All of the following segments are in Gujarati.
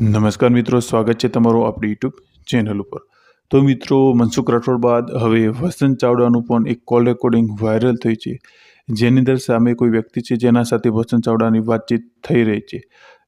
નમસ્કાર મિત્રો, સ્વાગત છે તમારું આપણી યુટ્યુબ ચેનલ ઉપર. તો મિત્રો, મનસુખ રાઠોડ બાદ હવે વસંત ચાવડાનું પણ એક કોલ રેકોર્ડિંગ વાયરલ થઈ છે. જેની અંદર સામે કોઈ વ્યક્તિ છે, જેના સાથે વસંત ચાવડાની વાતચીત થઈ રહી છે.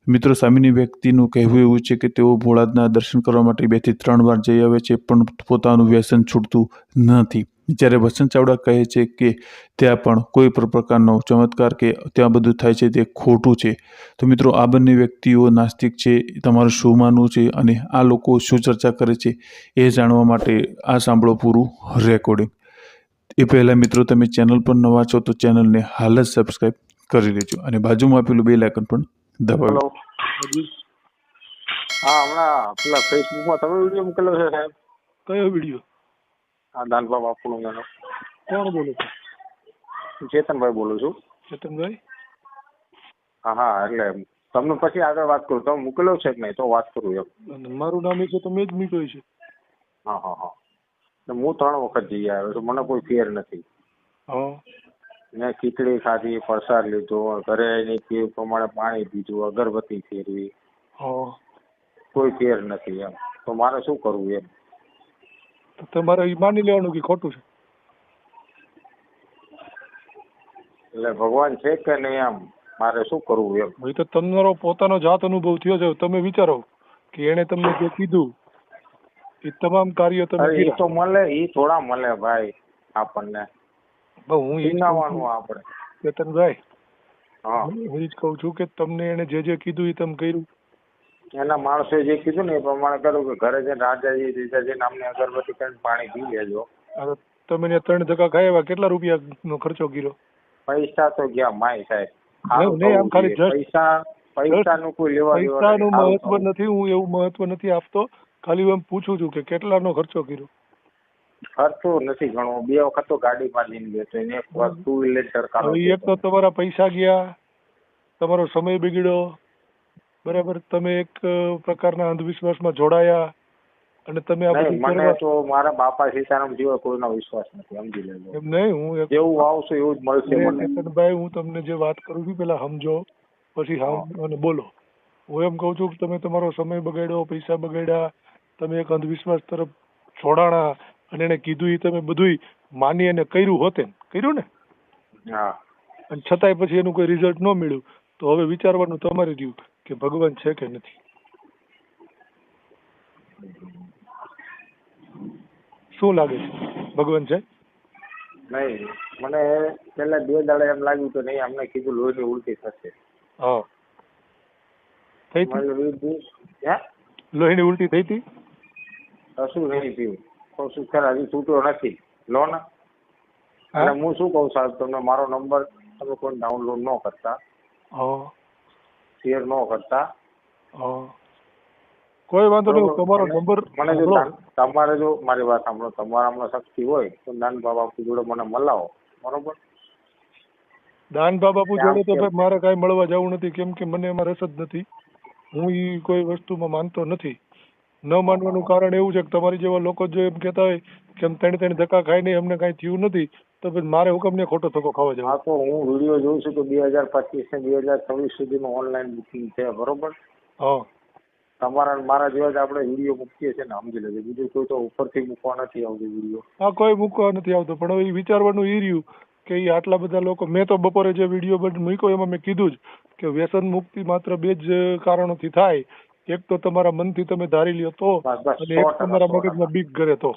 મિત્રો, સામેની વ્યક્તિનું કહેવું એવું છે કે તેઓ ભોળાદના દર્શન કરવા માટે બેથી ત્રણ વાર જઈ આવે છે, પણ પોતાનું વ્યસન છૂટતું નથી. જ્યારે વસંત ચાવડા કહે છે કે ત્યાં પણ કોઈ પણ પ્રકારનો ચમત્કાર કે ત્યાં બધું થાય છે તે ખોટું છે. તો મિત્રો આ બંને વ્યક્તિઓ નાસ્તિક છે તમારું શું માનવું છે અને આ લોકો શું ચર્ચા કરે છે એ જાણવા માટે આ સાંભળો પૂરું રેકોર્ડિંગ. એ પહેલાં મિત્રો તમે ચેનલ પર નવા છો તો ચેનલને હાલ જ સબસ્ક્રાઈબ કરી લેજો અને બાજુમાં આપેલું બે લાઇકન પણ દબાવો હા હમણાં પેલા ફેસબુકમાં તમે વીડિયો મોકલ્યો છે સાહેબ? કયો વીડિયો? આ દાનબા બાપુનો કોણ બોલો છો? હું ચેતનભાઈ બોલું છું. ચેતનભાઈ? હા હા એટલે તમને પછી આગળ વાત કરું. તમે મૂકેલો છે કે નહીં તો વાત કરું એમ. મારું નામ એ છે તો મેં જ મીઠો છે. હા હા હા. હું ત્રણ વખત જઈ આવ્યો છું મને કોઈ ફેર નથી. મેં ખીચડી ખાધી પ્રસાદ લીધો ઘરે તે પ્રમાણે પાણી પીધું અગરબત્તી ફેરવી. કોઈ ફેર નથી એમ. તો મારે શું કરવું એમ? તો તમારે એ માની લેવાનું કે ખોટું છે. એટલે ભગવાન છે કે નહીં એમ મારે શું કરવું એમ? ભાઈ તો તમારો પોતાનો જાત અનુભવ થયો છે. તમે વિચારો કે એને તમને જે કીધું એ તમામ કાર્ય તમે એ તો મળે એ થોડા મળે ભાઈ આપણને. હું ઈનાવાનું આપણે. કેતનભાઈ હા. હું એ જ કહું છું કે તમને એને જે જે કીધું એ તમે કર્યું. એના માણસો જે કીધું ને એ પ્રમાણે કર્યું કે ઘરે જઈને રાજાજી જીજાજી નામની અગરબત્તી કરીને પાણી પી લેજો. તમે ને ત્રણ ધક્કા ખાય એવા? કેટલા રૂપિયાનો ખર્ચો કર્યો? પૈસા તો ગયા માય સાહેબ. નહીં, નહીં, આમ ખાલી પૈસા પૈસાનું કોઈ લેવા પૈસાનું મહત્વ નથી હું એવું મહત્વ નથી આપતો. ખાલી હું એમ પૂછું છું કે કેટલાનો ખર્ચો કર્યો? ખર્ચો નથી ઘણો. બે વખત તો ગાડી પાડીને ગયો તો એક વાર ટુ વ્હીલર એક તો તમારા પૈસા ગયા તમારો સમય બગડ્યો. બરાબર? તમે એક પ્રકારના અંધવિશ્વાસમાં જોડાયા અને તમે આ બધું મને તો મારા બાપા સીતારામ જેવા કોઈનો વિશ્વાસ નથી સમજી લેજો. એમ નહીં હું જેવું આવશે એવું જ મળશે મને. ચેતનભાઈ હું તમને જે વાત કરું છું પેલા સમજો પછી હા અને બોલો. હું એમ કહું છું કે તમે તમારો સમય બગાડ્યો પૈસા બગાડ્યા તમે એક અંધવિશ્વાસ તરફ છોડાણા અને એને કીધું એ તમે બધુંય માની અને કર્યું હોત એમ. કર્યું ને? હા. અને છતાંય પછી એનું કોઈ રિઝલ્ટ ન મળ્યું. તો હવે વિચારવાનું તમારે રહ્યું. કે ભગવાન છે કે નથી? શું લાગે છે? ભગવાન છે? નહીં મને પેલા બે દાડા એમ લાગ્યું તો નહીં અમને કીધું લોહીની ઉલટી થશે. હા. થઈ હતી? લોહીની ઉલટી થઈ હતી? કશું નહીં પીવું કશું ખરા હજી છૂટ્યો નથી. લો ને. અને હું શું કહું સાહેબ તમને મારો નંબર તમે કોઈ ડાઉનલોડ ન કરતા. હા. શેર ન કરતા. કોઈ વાંધો નહીં તમારો નંબર મને જો તમારે જો મારી વાત સાંભળો તમારામાં શક્તિ હોય તો દાન બાબા જોડે મને મલાવો. બરોબર? દાન બાપુ જોડે તો ભાઈ મારે કાંઈ મળવા જવું નથી કેમ કે મને એમાં રસ જ નથી. હું ઈ કોઈ વસ્તુમાં માનતો નથી. ન માનવાનું કારણ એવું છે કે તમારી જેવા લોકો જો એમ કહેતા હોય કે એમ ત્રણ ત્રણ ધક્કા નહીં અમને કાંઈ થયું નથી તો પછી મારે હુકમ ને ખોટો ધક્કો ખાવો જવો હા તો હું વીડિયો જોઉં છું કે બે હજાર પચીસ ને બે હજાર છવ્વીસ સુધીનું ઓનલાઈન બુકિંગ છે બરોબર? હા. તમારા મારા જેવા જ આપણે વીડિયો મૂકીએ છીએ ને સમજી લેજો. બીજું કોઈ તો ઉપરથી મૂકવા નથી આવતું વીડિયો. હા કોઈ મૂકવા નથી આવતો પણ હવે ઈ વિચારવાનું એ રહ્યું કે એ આટલા બધા લોકો મેં તો બપોરે જે વીડિયો બટ મૂક્યો એમાં મેં કીધું જ કે વ્યસન મુક્તિ માત્ર બે જ કારણોથી થાય એક તો તમારા મનથી તમે ધારી લ્યો તો અને એક તમારા. મગજમાં બીક કરે તો.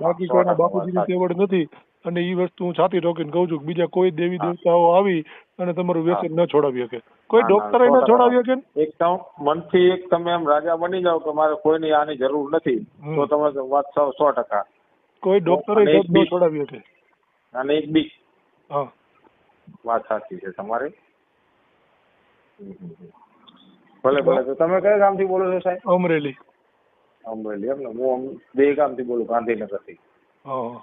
બાકી કોઈના બાપુજીની વાત નથી અને એ વસ્તુ હું છાતી ઠોકીને કહું છું બીજા કોઈ દેવી દેવતાઓ આવી અને તમારું વ્યસન ન છોડાવી શકે. કોઈ ડોક્ટરે ન છોડાવી શકે? એકદમ મનથી એક તમે એમ રાજા બની જાઓ કે મારે કોઈની આની જરૂર નથી તો તમે વાત સો સો ટકા. કોઈ ડોક્ટરે ન છોડાવી શકે. અને એક બી હા. વાત સાચી છે તમારી. ભલે ભલે. તો તમે કયા ગામથી બોલો છો સાહેબ? અમરેલી. અમરેલી એમ ને? હું અમ- બે ગામથી બોલું ગાંધીનગરથી. હા. હા, હા,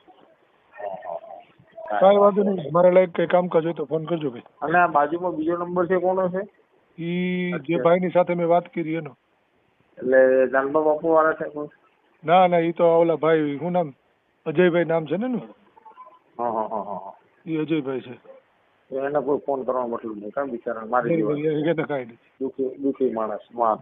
હા. કાંઈ વાંધો નહીં. મારે લાઈક કઈ કામ કરજો તો ફોન કરજો ભાઈ. અને આ બાજુમાં બીજો નંબર છે કોનો છે? ઈ જે. ભાઈની સાથે મેં વાત કરી એનો. એટલે જાનબા બાપુ વાળા છે? ના ના ઈ તો ઓલા ભાઈ શું નામ? અજયભાઈ નામ છે ને એનું? હા હા હા હા હા. ઈ અજયભાઈ છે. એને કોઈ ફોન કરવાનો મતલબ નહીં કારણ બિચારા મારી દુઃખી દુઃખી માણસમાં